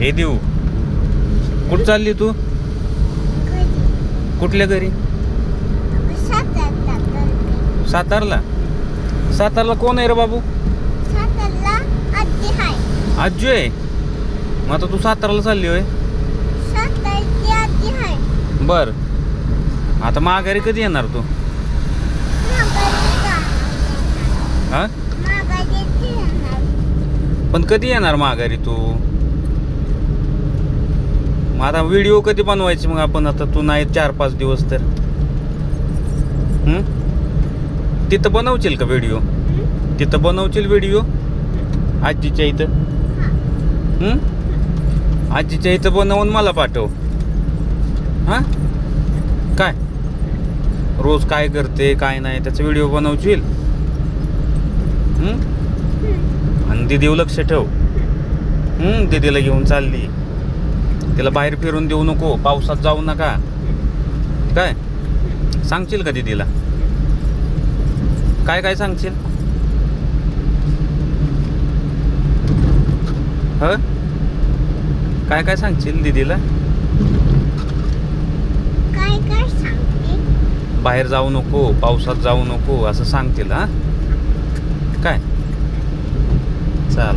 हे देऊ. कुठं चालली तू? कुठल्या घरी? सातारला. सातारला कोण आहे रे बाबू? आजू आहे. मग आता तू सातारला चालली होय? बर. आता माघारी कधी येणार तू? हा? पण कधी येणार माघारी तू? मग आता व्हिडिओ कधी बनवायचे मग आपण? आता तू नाही चार पाच दिवस तर? तिथं बनवशील का व्हिडिओ तिथं बनवशील व्हिडिओ आजीच्या इथं? आजीच्या इथं बनवून मला पाठव. हा? काय? रोज काय करते काय नाही त्याचा व्हिडिओ बनवशील? आणि दीदीवर लक्ष ठेव. दीदीला घेऊन चालली. तिला बाहेर फिरून देऊ नको पावसात जाऊ नका. काय? सांगशील का दीदीला? काय काय सांगशील? ह? काय काय सांगशील दीदीला? काय काय सांगते? बाहेर जाऊ नको पावसात जाऊ नको असं सांगतील हा? काय? चाल